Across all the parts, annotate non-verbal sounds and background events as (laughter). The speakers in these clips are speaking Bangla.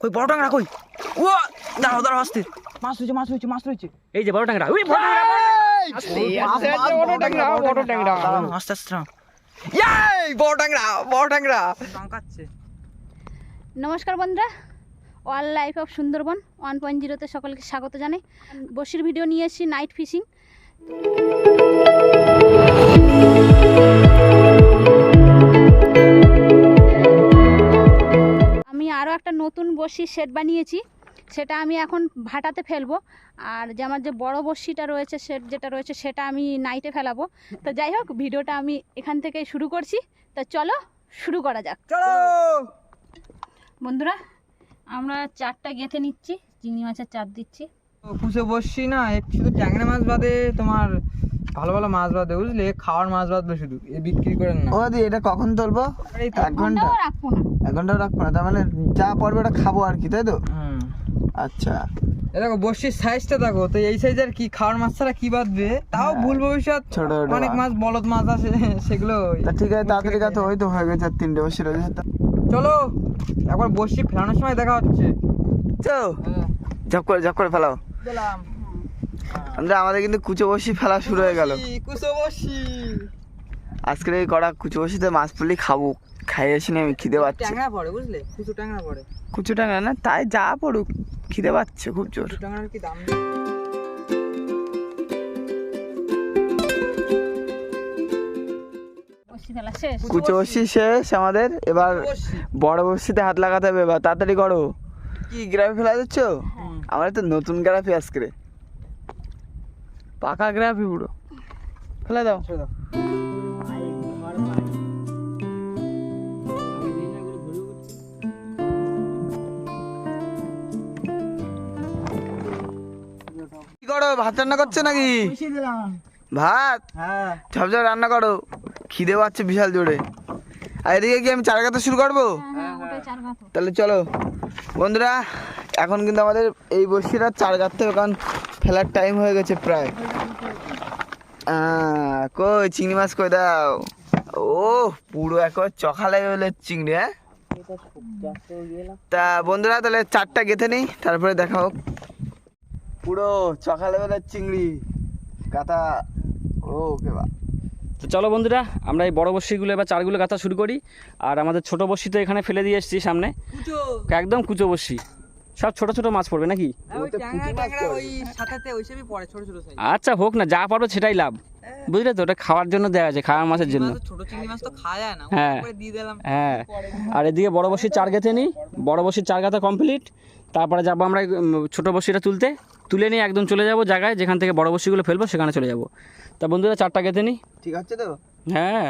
কই বড় টাংরা কই? ও দাঁড়াও দাঁড়াও আসতে। মাছ রয়েছে মাছ রয়েছে মাছ রয়েছে। এই যে বড় ট্যাংরা ওই বড় ট্যাংরা দাঁড়াও, আস্তে আস্তে নাও। ইয়াই বড় টাংরা বড় টাংরা নমস্কার বন্ধুরা wild life of Sundarban one point জিরোতে সকলকে স্বাগত জানাই। বসির ভিডিও নিয়ে এসেছি নাইট ফিশিং। আরও একটা নতুন বসির সেট বানিয়েছি। সেটা আমি এখন ভাটাতে ফেলব। আর যে আমার যে বড় বড়শিটা রয়েছে সেট যেটা রয়েছে সেটা আমি নাইটে ফেলাবো। তো যাই হোক ভিডিওটা আমি এখান থেকে শুরু করছি। তো চলো শুরু করা যাক। চলো! বন্ধুরা আমরা চারটা গেঁথে নিচ্ছি। চিংড়ি মাছের চার দিচ্ছি। পুষে বসছি না শুধু ট্যাংরা মাছ বাদে তোমার ভালো ভালো মাছ বাদে বুঝলে? খাওয়ার মাছ বাদবে শুধু এ বিক্রি করেন না। ও দি এটা কখন তুলবো? এই তো। এক ঘণ্টা? রাখব না। এক ঘণ্টা রাখব না তার মানে যা পড়বে ওটা খাব আর কি তাই তো? হুম। আচ্ছা। দেখো বর্ষির সাইজটা দেখো তো এই সাইজের কি খাওয়ার মাছ ছাড়া কি বাদবে? তাও ভুল ভবিষ্যৎ। ছোট ছোট। অনেক মাছ বলদ মাছ আছে (laughs) সেগুলো ঠিক আছে তাড়াতাড়ি কাছে ওই তো হয়ে গেছে আর তিনটে বসে রয়েছে। চলো একবার বর্ষি ফেলানোর সময় দেখা হচ্ছে। চো ঝপ করে ঝপ করে ফেলাও। গেলাম। আমরা আমাদের কিন্তু কুচো বসি ফেলা শুরু হয়ে গেল। কুসো বর্ষি আজকের এই কড়া কুচো বসিতে মাছ পড়লি খাব। খাইয়ে আসি আমি খিদে পাচ্ছি। ট্যাংরা পড়ে বুঝলে? কুচো ট্যাংরা পড়ে। কুচো টাকা না তাই যা পড়ুক খিদে পাচ্ছে খুব জোর। ট্যাংরার কি দাম? শেষ? কুচো বসি শেষ আমাদের। এবার বড় বসিতে হাত লাগাতে হবে এবার তাড়াতাড়ি করো। কি গ্রাফি ফেলা দিচ্ছ আমার তো নতুন গ্রাফি আজকে। পাকা গ্রাফি পুরো। ফেলে দাও। ছেড়ে দাও। করো ভাত রান্না করছ নাকি? ভাত? হ্যাঁ। ঝপঝপ রান্না করো। খিদে পাচ্ছে বিশাল জোরে। আর এদিকে কি আমি চার গাঁথা শুরু করব? হ্যাঁ চার তাহলে চলো। বন্ধুরা এখন কিন্তু আমাদের এই বসিটা চার গাঁথতে হবে কারণ ফেলার টাইম হয়ে গেছে প্রায়। কই চিংড়ি মাছ কই দাও? ও পুরো একবার চখা লেগে গেলে চিংড়ি হ্যাঁ? তা বন্ধুরা তাহলে চারটা গেথে নিই তারপরে দেখা হোক। পুরো চখা লেভেলের চিংড়ি। কাতা ও কে বা। তো চলো বন্ধুরা আমরা এই বড় বড়শিগুলো এবার চারগুলো গাঁথা শুরু করি। আর আমাদের ছোট বড়শি তো এখানে ফেলে দিয়ে এসেছি সামনে। কুচো। একদম কুচো বড়শি। সব ছোট ছোট মাছ পড়বে নাকি? হ্যাঁ, ওই ট্যাংরা ট্যাংরা ওই সাথে ওইসবই পড়ে ছোট ছোট সাইজ আচ্ছা হোক না যা পারো সেটাই লাভ। বুঝলে তো ওটা খাওয়ার জন্য দেওয়া আছে খাওয়ার মাছের জন্য। মাছ তো খাওয়া হ্যাঁ। দিয়ে হ্যাঁ। আর এদিকে বড় বসির চার গেঁথে নিই বড় বসির চার গাঁথা কমপ্লিট তারপরে যাব আমরা ছোট বসিটা তুলতে। তুলে নিয়ে একদম চলে যাব জায়গায় যেখান থেকে বড় বসিগুলো ফেলব সেখানে চলে যাব। তা বন্ধুরা চারটা গেঁথে নিই ঠিক আছে তো? হ্যাঁ।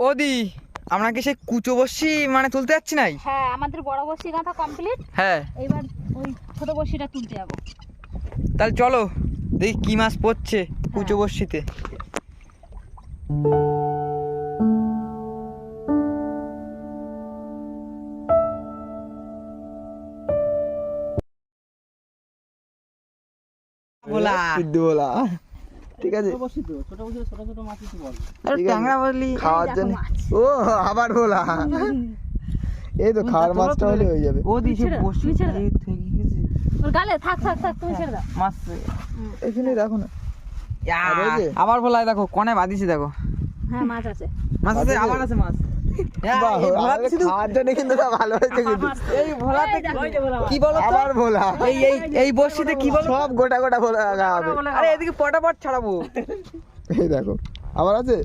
ওদি আমরা কি সেই কুচো বসি মানে তুলতে যাচ্ছি নাই? হ্যাঁ আমাদের বড় বসি গাঁথা কমপ্লিট হ্যাঁ। এবার ওই ছোট বসিটা তুলতে যাব। তাহলে চলো দেখি কি মাছ পড়ছে কুচো বসিতে বলা। ঠিক আছে। খাওয়ার জন্য। ও আবার বলা। এই তো খাওয়ার মাছটা হলে হয়ে যাবে। ও দিছে বসি ওর গালে থাক থাক থাক তুমি ছেড়ে দাও। মাছ এখানে দেখো না। আর এই যে? আবার বলাই দেখো কোণে বাদিছে দেখো। হ্যাঁ মাছ আছে। মাছ আছে আবার আছে মাছ। এই ভোলা আমাদের শুধু- খাওয়ার জন্য কিন্তু ভালো হয়েছে কিন্তু। এই ভোলাতে কি বলো আবার বলা এই এই এই বসিতে কি বলো? সব গোটা গোটা বলা লাগা আরে এদিকে পটাপট ছাড়াবো। এই দেখো আবার আছে?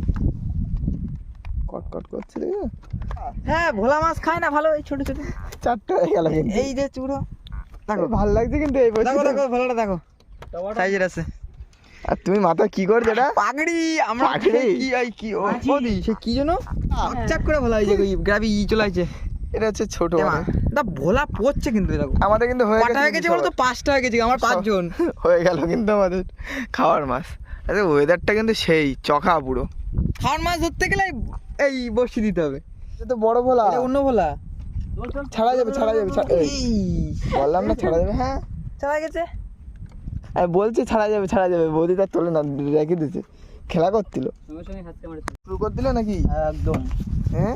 কট কট করছে হ্যাঁ ভোলা মাছ খায় না ভালো এই ছোট ছোট। চারটা হয়ে গেল এই যে চুড়ো। দেখো। ভালো লাগছে কিন্তু এই দেখো দেখো ভোলাটা দেখো। সাইজের আছে। আর তুমি মাথা কি করছ এটা পাগড়ি আমরা পাগড়ি? কি এই কি ও? ওদি সে কি যেন? চাক করে ভোলা হয়েছে গ্রাবি ই চলে এটা হচ্ছে ছোট মানে। দা ভোলা পড়ছে কিন্তু দেখো। আমাদের কিন্তু হয়ে কটা হয়ে গেছে বলো তো? পাঁচটা হয়ে গেছে আমার পাঁচজন। (laughs) হয়ে গেল কিন্তু আমাদের খাওয়ার মাছ আরে ওয়েদারটা কিন্তু সেই চখা পুরো। খাওয়ার মাছ ধরতে গেলে এই বসি দিতে হবে। এটা তো বড় ভোলা। এটা অন্য ভোলা। ছাড়া যাবে ছাড়া যাবে ছাড়া- বললাম না ছাড়া যাবে হ্যাঁ। চলে গেছে? বলছি ছাড়া যাবে ছাড়া যাবে। বৌদি তার তোলে না রেখে দিয়েছে। খেলা করছিল। শুরু করে দিল নাকি? একদম। হ্যাঁ?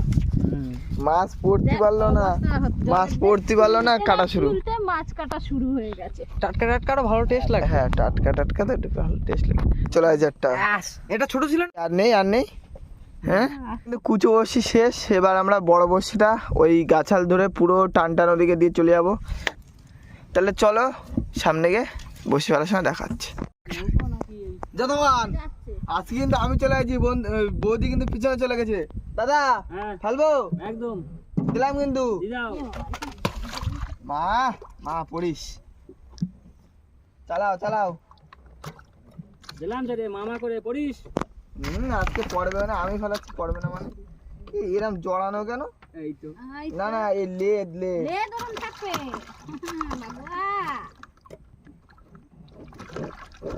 মাছ পড়তে পারল না। মাছ পড়তে পারল না কাটা শুরু। মাছ কাটা শুরু হয়ে গেছে। টাটকা টাটকা ভালো টেস্ট লাগে। হ্যাঁ টাটকা টাটকা তো একটু ভালো টেস্ট লাগে। চলো হাজারটা এটা ছোট ছিল আর নেই আর নেই। হ্যাঁ? কিন্তু কুচো বসি শেষ। এবার আমরা বড় বসিটা ওই গাছাল ধরে পুরো টান টান ওদিকে দিয়ে চলে যাব। তাহলে চলো সামনে গিয়ে বসি ফেলার সময় দেখাচ্ছে। আজকে কিন্তু আমি চলে গেছি বৌদি কিন্তু পিছনে চলে গেছে। দাদা হ্যাঁ। ফেলব? একদম। দিলাম কিন্তু। মা মা পড়িস। চালাও চালাও। দিলাম রে মামা করে পড়িস। হুম আজকে পড়বে না আমি ফেলাচ্ছি পড়বে না মানে। এরম জড়ানো কেন? এই তো। না না এই লেদ লেদ। থাকবে (laughs) বাবা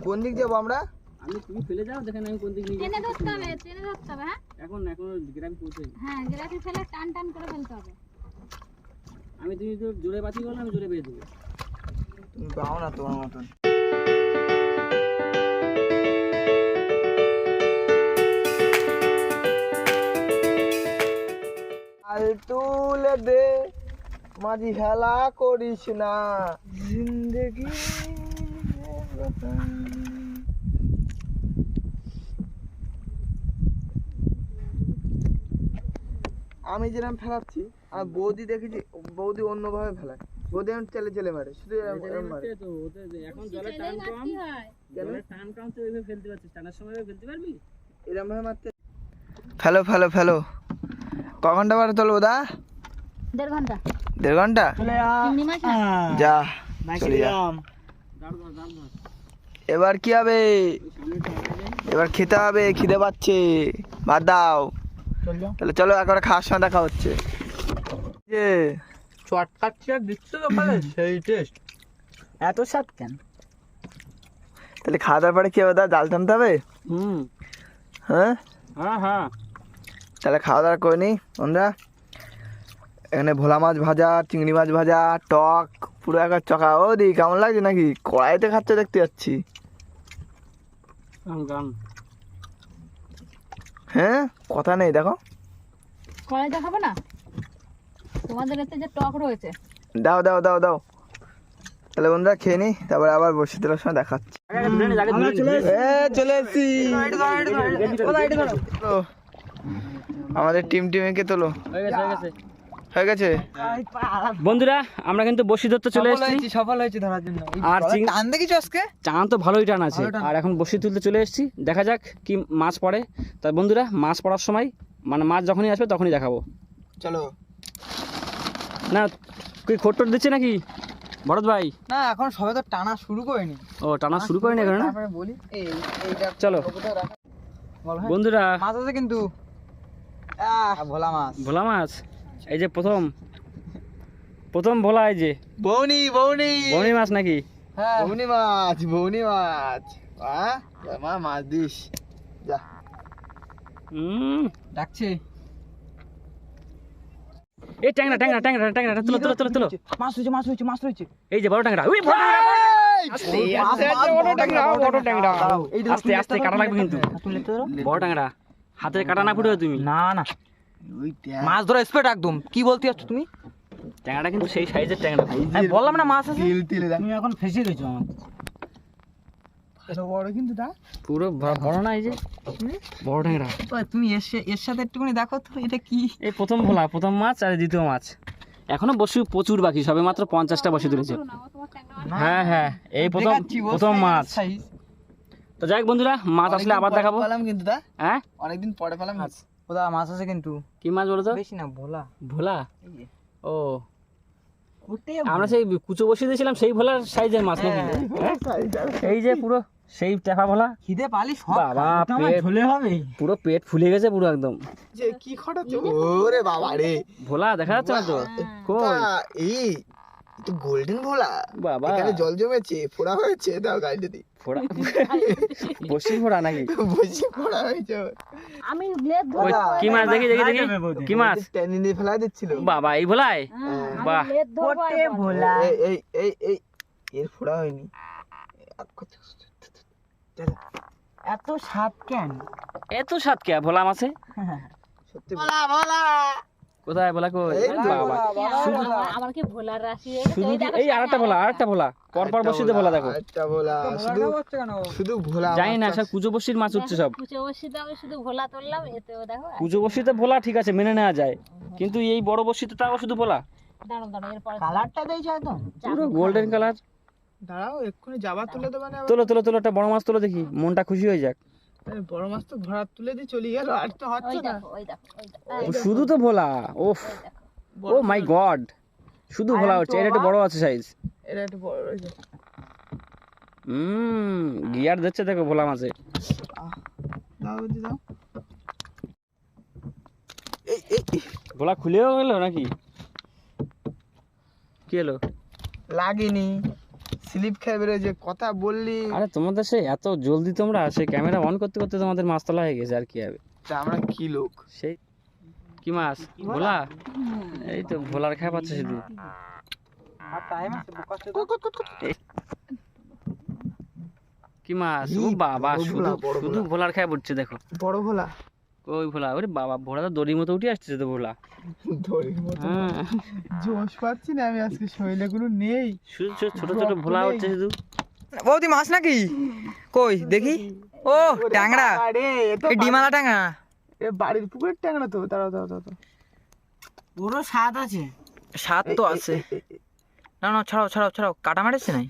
কোন দিক যাব আমরা? আমি তুমি ফেলে যাও দেখেন আমি কোন দিক নিয়ে টেনে ধরতে হবে টেনে ধরতে হবে হ্যাঁ? এখন এখন গ্রাম পৌঁছে হ্যাঁ গ্রাফি ফেলে টান টান করে ফেলতে হবে। আমি তুমি তো জোরে বাতি বলো আমি জোরে বেয়ে দেবো। তুমি পাও না তোমার মতন। আল তুলে দে মাঝি হেলা করিস না। জিন্দগি আমি যেরকম ফেলাচ্ছি আর বৌদি দেখেছি বৌদি অন্যভাবে ফেলায়। বৌদি এরম চেলে চেলে মারে শুধু এরম- এরম মারে। এখন জলের টান কম। জলের টান কম তো এইভাবে ফেলতে পারছিস টানার সময় ফেলতে পারবি? ভাবে মারতে ফেলো ফেলো ফেলো। ক ঘণ্টা পরে তোলবো দা দেড় ঘণ্টা। দেড় ঘণ্টা? যা চলে যা। এবার কি হবে? এবার খেতে হবে খিদে পাচ্ছে। ভাত দাও। তাহলে চলো একবার খাওয়ার সময় দেখা হচ্ছে। যে চটকাচ্ছি আর দিচ্ছ তো সেই টেস্ট এত স্বাদ কেন? তাহলে খাওয়া দাওয়ার পরে কি হবে? দা জাল টানতে হবে? হুম। হ্যাঁ? হ্যাঁ হ্যাঁ। তাহলে খাওয়া দাওয়া করে নি বন্ধুরা। এখানে ভোলা মাছ ভাজা চিংড়ি মাছ ভাজা টক পুরো একবার চকা। ও দি কেমন লাগছে নাকি? কড়াইতে খাচ্ছে দেখতে যাচ্ছি। হ্যাঁ? কথা নেই দেখো। কড়াই দেখাবো না? তোমাদের এতে যে টক রয়েছে। দাও দাও দাও দাও। তাহলে বন্ধুরা খেয়ে নি তারপরে আবার বসে দেওয়ার সময় দেখাচ্ছি। চলে এসছি। আমাদের টিম টিমে কে তোলো? হয়ে গেছে হয়ে গেছে। হয়ে গেছে? বন্ধুরা আমরা কিন্তু বসি ধরতে চলে এসেছি। সফল হয়েছি ধরার জন্য। আর টান দেখেছ আজকে? চান তো ভালোই টান আছে। আর এখন বসি তুলতে চলে এসেছি। দেখা যাক কি মাছ পড়ে। তাই বন্ধুরা মাছ পড়ার সময় মানে মাছ যখনই আসবে তখনই দেখাবো। চলো। না কি খোট্টোর দিচ্ছে নাকি? ভরত ভাই। না এখন সবে তো টানা শুরু করিনি। ও টানা শুরু করেনি এখন না? বলি। এই এইটা চলো। বন্ধুরা। মাছ আছে কিন্তু। ভোলা মাছ। ভোলা মাছ। এই যে প্রথম প্রথম ভোলা এই যে। বৌনি বৌনি। বনি মাছ নাকি? হ্যাঁ। বৌনি মাছ বৌনি মাছ। আহ মা মাছ দিস। যা। হুম ডাকছে। এই ট্যাংরা ট্যাংরা ট্যাংরা ট্যাংরা তুলো তুলো তুলো তুলো। মাছ হয়েছে মাছ হয়েছে মাছ হয়েছে এই যে বড় ট্যাংরা উই বড় ট্যাংরা আস্তে আস্তে, কাটা লাগবে কিন্তু। বড় ট্যাংরা হাতে কাটা না ফুটে তুমি। না না। মাছ ধরা স্প্রেড একদম। কি বলতে যাচ্ছ তুমি? ট্যাংরাটা কিন্তু সেই সাইজের ট্যাংরা। আমি বললাম না মাছ আছে? তিল তিলে দেখ তুমি এখন ফেসে গেছো আমার। বড় কিন্তু দা। পুরো বড় না এই যে? বড় ট্যাংরা। তুমি এর সাথে একটুখানি দেখো তো এটা কি? এই প্রথম ভোলা প্রথম মাছ আর দ্বিতীয় মাছ। এখনও বসি প্রচুর বাকি সবে মাত্র পঞ্চাশটা বসে তুলেছে। হ্যাঁ হ্যাঁ এই প্রথম প্রথম মাছ। তো যাই হোক বন্ধুরা মাছ আসলে আবার দেখাবো। পেলাম কিন্তু দা। হ্যাঁ? অনেকদিন পরে পেলাম মাছ। ওদা মাছ আছে কিন্তু। কি মাছ বলো তো বেশি না ভোলা। ভোলা? ও। কুটে আমরা সেই কুচো বসিয়ে দিয়েছিলাম সেই ভোলার সাইজের মাছ নাকি? হ্যাঁ? এই যে পুরো সেই টেপা ভোলা। খিদে পালি সব বাবা। ওটা পেট- ঝোলে হবে। পুরো পেট ফুলে গেছে পুরো একদম। যে কি খটাচ্ছে ওরে বাবা রে ভোলা দেখা যাচ্ছে না তো? কই? এই তো গোল্ডেন ভোলা। বাবা। এখানে জল জমেছে ফোড়া হয়েছে দাও গাড়িতে দি। ফোড়া? বসি ফোড়া নাকি? বসে ফোড়া হয়েছে আমি ওই ধরবো কি মাছ দেখি দেখি দেখি? কি মাছ? টেনে নিয়ে ফেলা দিচ্ছিল। বাহ বাহ এই ভোলায়? হ্যাঁ, বাহ। ভোলা। এই এই এই এই এর ফোড়া হয়নি। এত স্বাদ কেন? এত স্বাদ কে ভোলা মাছে? সত্যি বলা। বলা কোথায় ভোলা কই? এই বাবা আমার কি ভোলার রাশি শুধু এই আরেকটা ভোলা আরেকটা ভোলা পরপর বসিতে ভোলা দেখো। ভোলা শুধু শুধু ভোলা জানি না মাছ সব কুচো বসির মাছ উঠছে সব। কুচো বসিতে আমি শুধু ভোলা তুললাম এতেও দেখো। কুচো বসিতে ভোলা ঠিক আছে মেনে নেওয়া যায়। কিন্তু এই বড় বসিতে তাও শুধু ভোলা। এরপর কালারটা পুরো গোল্ডেন কালার দাঁড়াও এক্ষুনি যাবার তুলে দেবে না তোলো তোলো তোলো একটা বড় মাছ তোলো দেখি। মনটা খুশি হয়ে যাক। বড় মাছ তো ধরার তুলে দিয়ে চলে গেল আর তো হচ্ছে না। ওই দেখো ওই শুধু তো ভোলা ওফ। ও মাই গড শুধু ভোলা হচ্ছে এটা একটু বড় আছে সাইজ এটা একটু বড় রয়েছে হুম গিয়ার দিচ্ছে দেখো ভোলা মাছে। দাও দাও। এই এই এই, ভোলা খুলেও গেল নাকি? কি এলো লাগেনি। স্লিপ খেয়ে বেরোয় কথা বললি। আরে তোমাদের সে এত জলদি তোমরা সে ক্যামেরা অন করতে করতে তোমাদের মাছ তোলা হয়ে গেছে আর কি হবে? তা আমরা কি লোক? সেই কি মাছ? ভোলা? এই তো ভোলার খায় পাচ্ছে শুধু আর টাইম আছে বোকাচ্ছে কি মাছ? ও বাবা বড় শুধু শুধু ভোলার খায় পড়ছে দেখো। বড় ভোলা? ওই ভোলা ওরে বাবা ভোলা তো দড়ির মতো উঠে আসছে তো ভোলা। ধরির মতো হ্যাঁ। জোশ পাচ্ছি না আমি আজকে শরীরে কোনো নেই। শুধু ছোট ছোট ভোলা হচ্ছে শুধু। বৌদি মাছ নাকি? কই দেখি। ও ট্যাংরা। এই ডিমালা ট্যাংরা। এ বাড়ির পুকুরের ট্যাংরা তো দাঁড়াও দাঁড়াও দাঁড়াও পুরো স্বাদ আছে। স্বাদ তো আছে। না না ছাড়াও ছাড়াও ছাড়াও কাটা মারেছে নাই?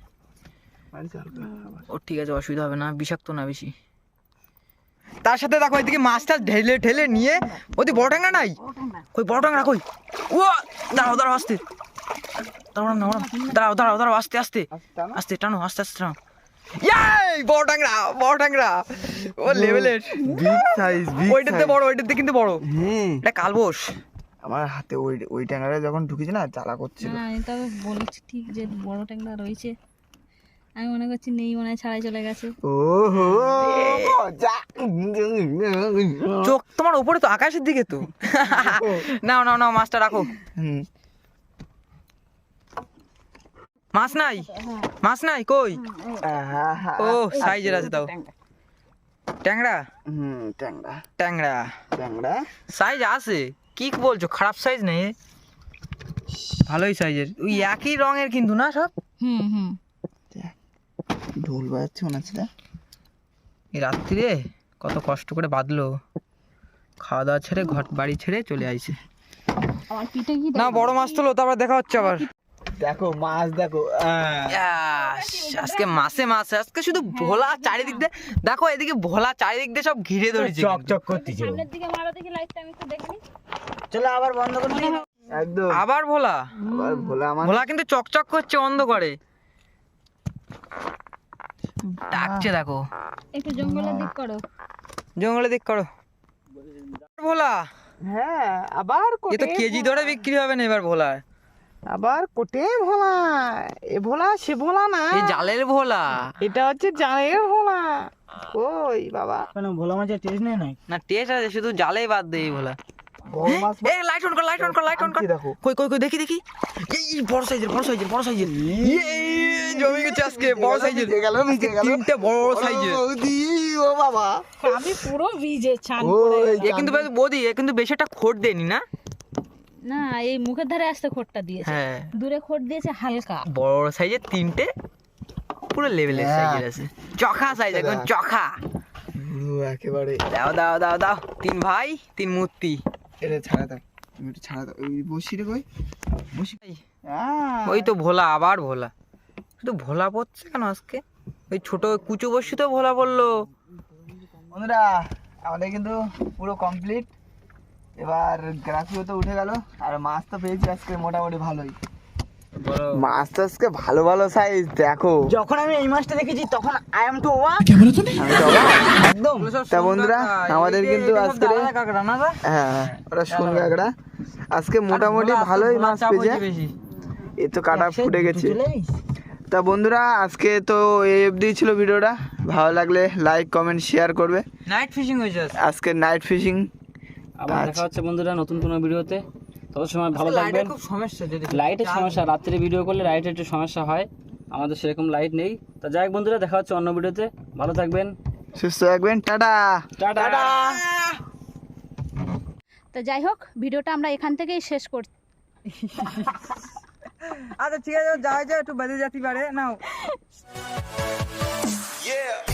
ও ঠিক আছে অসুবিধা হবে না বিষাক্ত না বেশি। তার সাথে দেখো এদিকে মাছটা ঢেলে ঢেলে নিয়ে ওদি বড় ট্যাংরা নাই? কই বড় ট্যাংরা কই? ও দাঁড়াও দাঁড়াও আস্তে। দাঁড়াও না দাঁড়াও দাঁড়াও দাঁড়াও আস্তে আস্তে। আস্তে টানো আস্তে আস্তে টানো। ইয়াই বড় ট্যাংরা বড় ট্যাংরা। ও লেভেলের। বিগ সাইজ বিগ ওইটাতে বড় ওইটাতে কিন্তু বড়। হুম এটা কালবোস। আমার হাতে ওই ওই ট্যাংরা যখন ঢুকেছে না জ্বালা করছিল। না আমি বলেছি ঠিক যে বড় ট্যাংরা রয়েছে। আমি মনে করছি নেই মনে হয় ছাড়াই চলে গেছে। চোখ তোমার উপরে তো আকাশের দিকে তো। নাও নাও নাও মাছটা রাখো। হুম। মাছ নাই? মাছ নাই কই? ও সাইজের আছে তাও। ট্যাংরা? হুম ট্যাংরা। ট্যাংরা। ট্যাংরা? সাইজ আছে? কি বলছো খারাপ সাইজ নেই? ভালোই সাইজের। ওই একই রঙের কিন্তু না সব? হুম হুম। ঢোল বাজাচ্ছে মনে হচ্ছে? এই রাত্রিরে কত কষ্ট করে বাঁধলো খাওয়া দাওয়া ছেড়ে ঘর বাড়ি ছেড়ে চলে আইছে। আমার পিঠে কি না বড় মাছ তোলো তারপর দেখা হচ্ছে আবার। দেখো মাছ দেখো আহ, আজকে মাসে মাসে আজকে শুধু ভোলা চারিদিক দিয়ে দেখো এদিকে ভোলা চারিদিক দিয়ে সব ঘিরে ধরেছে কিন্তু। করতেছে। সামনের দিকে মারো দেখি লাইটটা আমি একটু দেখি। চলো আবার বন্ধ করে একদম। আবার ভোলা? আবার ভোলা আমার ভোলা কিন্তু চকচক করছে অন্ধ করে ডাকছে দেখো। একটু জঙ্গলের দিক করো। জঙ্গলে দিক করো। ভোলা। হ্যাঁ আবার এ তো কেজি ধরে বিক্রি হবে না এবার ভোলা আবার কোটে ভোলা। এ ভোলা সে ভোলা না। এই জালের ভোলা। এটা হচ্ছে জালের ভোলা। ওই বাবা। কেন ভোলা মাছের টেস্ট নেই না টেস্ট আছে শুধু জালেই বাদ দেই ভোলা। লাইট অন কর লাইট অন কর লাইট অন কর। দেখো। কই কই কই দেখি দেখি। এই এই বড় সাইজের বড় সাইজের বড় সাইজের জমি গেছে আজকে বড় সাইজের। তিনটে বড় সাইজের। ও বাবা। আমি পুরো ভিজে ছান এ কিন্তু বৌদি এ কিন্তু বেশি একটা খোট দেয়নি না? না এই মুখের ধারে আসতে খোটটা দিয়েছে। হ্যাঁ। দূরে খোট দিয়েছে হালকা। বড় সাইজের তিনটে পুরো লেভেলের হ্যাঁ। সাইজের আছে। চখা সাইজ একদম চখা। একেবারে। দাও দাও দাও দাও তিন ভাই তিন মূর্তি। এটা ছাড়া দাও তুমি একটু ছাড়া দাও। ওই বসি রে কই? বসি ওই তো ভোলা আবার ভোলা। শুধু ভোলা পড়ছে কেন আজকে? ওই ছোট কুচো বসি তো ভোলা পড়ল। বন্ধুরা আমাদের কিন্তু পুরো কমপ্লিট এবার গ্রাফিও তো উঠে গেল আর মাছ তো পেয়েছি আজকে মোটামুটি ভালোই। মাছ তো আজকে ভালো ভালো সাইজ দেখো। যখন আমি এই মাছটা দেখেছি তখন আই এম টু ওয়া। একদম। তা বন্ধুরা আমাদের কিন্তু আজকে? হ্যাঁ ওরা শুন কাকড়া। আজকে মোটামুটি ভালোই মাছ পেয়েছে। এই তো কাটা ফুটে গেছে। তা বন্ধুরা আজকে তো এই অবধি ছিল ভিডিওটা। ভালো লাগলে লাইক কমেন্ট শেয়ার করবে। নাইট ফিশিং হয়েছে আজকে। নাইট ফিশিং আবার আচ্ছা। দেখা হচ্ছে বন্ধুরা নতুন কোনো ভিডিওতে। তত সময় ভালো লাগবে লাইটের সমস্যা রাত্রে ভিডিও করলে লাইটের একটু সমস্যা হয়। আমাদের সেরকম লাইট নেই। তা যাই বন্ধুরা দেখা হচ্ছে অন্য ভিডিওতে। ভালো থাকবেন। সুস্থ থাকবেন। টাটা। টাটা। তো যাই হোক ভিডিওটা আমরা এখান থেকেই শেষ করছি (laughs) আচ্ছা ঠিক আছে যাওয়া যায় একটু বাজে যাতি পারে নাও Yeah!